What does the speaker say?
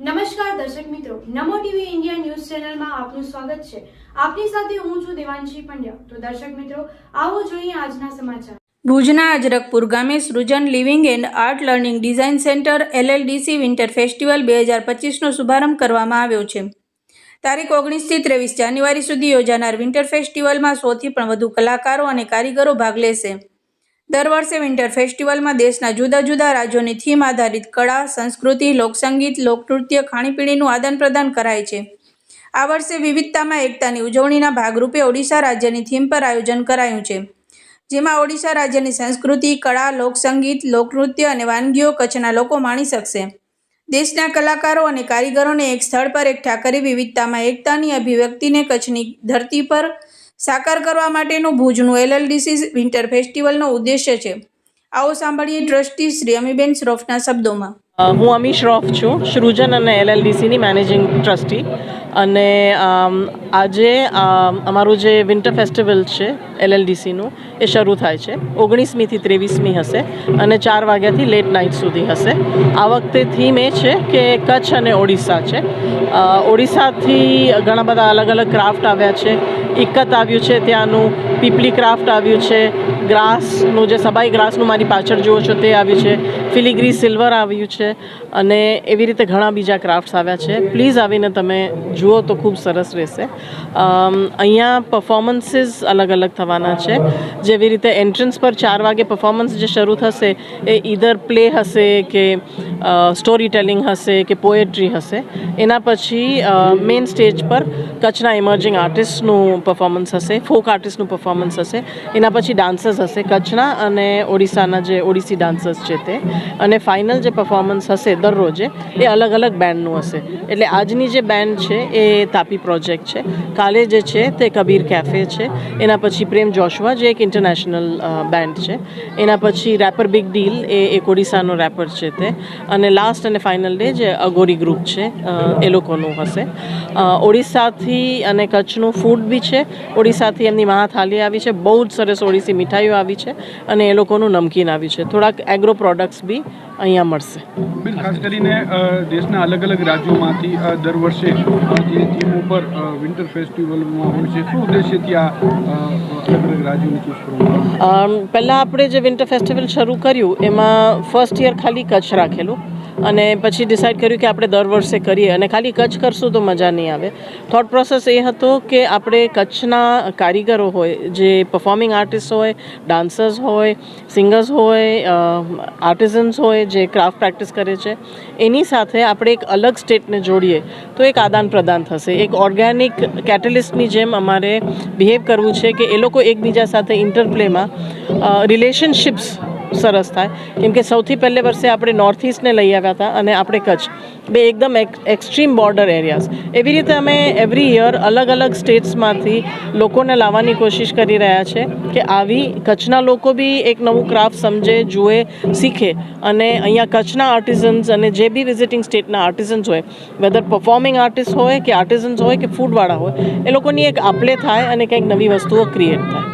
નમસ્કાર દર્શક મિત્રો, નમો ટીવી ઇન્ડિયા ન્યૂઝ ચેનલમાં આપનું સ્વાગત છે. આપની સાથે હું છું દેવાંશી પંડ્યા. તો દર્શક મિત્રો, આવો જોઈએ આજના સમાચાર. ભુજના અજરકપુર ગામે Srujan living and art learning design centre LLDC winter festival બે હજાર પચીસનો શુભારંભ કરવામાં આવ્યો છે. તારીખ ઓગણીસથી ત્રેવીસ જાન્યુઆરી સુધી યોજાનાર વિન્ટર ફેસ્ટિવલમાં સોથી પણ વધુ કલાકારો અને કારીગરો ભાગ લેશે. દર વર્ષે વિન્ટર ફેસ્ટિવલમાં દેશના જુદા જુદા રાજ્યોની થીમ આધારિત કળા, સંસ્કૃતિ, લોકસંગીત, લોકનૃત્ય, ખાણીપીણીનું આદાન પ્રદાન કરાય છે. આ વર્ષે વિવિધતામાં એકતાની ઉજવણીના ભાગરૂપે ઓડિશા રાજ્યની થીમ પર આયોજન કરાયું છે. જેમાં ઓડિશા રાજ્યની સંસ્કૃતિ, કળા, લોકસંગીત, લોકનૃત્ય અને વાનગીઓ કચ્છના લોકો માણી શકશે. દેશના કલાકારો અને કારીગરોને એક સ્થળ પર એકઠા કરી વિવિધતામાં એકતાની અભિવ્યક્તિને કચ્છની ધરતી પર સાકાર કરવા માટેનું ભુજનું એલએલડીસી વિન્ટર ફેસ્ટિવલનો ઉદ્દેશ્ય છે. આવો સાંભળીએ ટ્રસ્ટી શ્રી અમીબેન શ્રોફના શબ્દોમાં. હું અમી શ્રોફ છું, સૃજન અને એલએલડીસીની મેનેજિંગ ટ્રસ્ટી. અને આજે અમારું જે વિન્ટર ફેસ્ટિવલ છે એલએલડીસીનું એ શરૂ થાય છે. ઓગણીસમીથી ત્રેવીસમી હશે અને ચાર વાગ્યાથી લેટ નાઇટ સુધી હશે. આ વખતે થીમ એ છે કે કચ્છ અને ઓડિશા છે. ઓડિશાથી ઘણા બધા અલગ અલગ ક્રાફ્ટ આવ્યા છે. ઇક્કત આવ્યું છે ત્યાંનું પીપલી ક્રાફ્ટ આવ્યું છે. ગ્રાસનું જે સબાઈ ગ્રાસનું મારી પાછળ જુઓ છો તે આવ્યું છે. ફિલિગ્રી સિલ્વર આવ્યું છે અને એવી રીતે ઘણા બીજા ક્રાફ્ટ્સ આવ્યા છે. પ્લીઝ આવીને તમે જુઓ તો ખૂબ સરસ રહેશે. અહીંયા પરફોર્મન્સીસ અલગ અલગ થવાના છે. જેવી રીતે એન્ટ્રન્સ પર ચાર વાગે પરફોર્મન્સ જે શરૂ થશે એ ઈધર પ્લે હશે કે સ્ટોરી ટેલિંગ હશે કે પોએટ્રી હશે. એના પછી મેઇન સ્ટેજ પર કચ્છના ઇમર્જિંગ આર્ટિસ્ટનું પરફોર્મન્સ હશે ફોક આર્ટિસ્ટનું પરફોર્મન્સ હશે. એના પછી ડાન્સર્સ હશે કચ્છના અને ઓડિશાના જે ઓડિસી ડાન્સર્સ છે તે. અને ફાઇનલ જે પરફોર્મન્સ હશે દરરોજે એ અલગ અલગ બેન્ડનું હશે. એટલે આજની જે બેન્ડ છે એ તાપી પ્રોજેક્ટ છે. કાલે જે છે તે કબીર કેફે છે. એના પછી પ્રેમ જોશવા જે એક ઇન્ટરનેશનલ બેન્ડ છે. એના પછી રેપર બિગ ડીલ એ એક ઓડિશાનો રેપર છે તે. અને લાસ્ટ અને ફાઇનલ ડે જે અગોરી ગ્રુપ છે એ લોકોનું હશે. ઓડિશાથી અને કચ્છનું ફૂડ બી છે. ઓડિશાથી એમની મહાથાલી આવી છે. બહુ જ સરસ ઓડિસી મીઠાઈઓ આવી છે અને એ લોકોનું નમકીન આવ્યું છે. થોડાક એગ્રો પ્રોડક્ટ્સ બી અહીંયા મળશે. ખાસ કરીને દેશના અલગ અલગ રાજ્યોમાંથી દર વર્ષે જે થીમ ઉપર વિન્ટર ફેસ્ટિવલમાં હોય છે શું ઉદ્દેશ્યથી આ અલગ અલગ રાજ્યોને ચૂઝ કરવામાં પહેલાં આપણે જે વિન્ટર ફેસ્ટિવલ શરૂ કર્યું એમાં ફર્સ્ટ યર ખાલી કચ્છ રાખેલું. અને પછી ડિસાઇડ કર્યું કે આપણે દર વર્ષે કરીએ અને ખાલી કચ્છ કરશું તો મજા નહીં આવે. થોટ પ્રોસેસ એ હતો કે આપણે કચ્છના કારીગરો હોય, જે પરફોર્મિંગ આર્ટિસ્ટ હોય ડાન્સર્સ હોય સિંગર્સ હોય આર્ટિઝન્સ હોય, જે ક્રાફ્ટ પ્રેક્ટિસ કરે છે, એની સાથે આપણે એક અલગ સ્ટેટને જોડીએ તો એક આદાન પ્રદાન થશે. એક ઓર્ગેનિક કેટલિસ્ટની જેમ અમારે બિહેવ કરવું છે કે એ લોકો એકબીજા સાથે ઇન્ટરપ્લેમાં રિલેશનશિપ્સ સરસ થાય. કેમ કે સૌથી પહેલે વર્ષે આપણે નોર્થ ઇસ્ટને લઈ આવ્યા હતા અને આપણે કચ્છ. બે એકદમ એક્સ્ટ્રીમ બોર્ડર એરિયાઝ એવી રીતે અમે એવરી યર અલગ અલગ સ્ટેટ્સમાંથી લોકોને લાવવાની કોશિશ કરી રહ્યા છે કે આવી કચ્છના લોકો બી એક નવું ક્રાફ્ટ સમજે, જુએ, શીખે. અને અહીંયા કચ્છના આર્ટિઝન્સ અને જે બી વિઝિટિંગ સ્ટેટના આર્ટિઝન્સ હોય વેધર પરફોર્મિંગ આર્ટિસ્ટ હોય કે આર્ટિઝન્સ હોય કે ફૂડવાળા હોય, એ લોકોની એક આપલે થાય અને કંઈક નવી વસ્તુઓ ક્રિએટ થાય.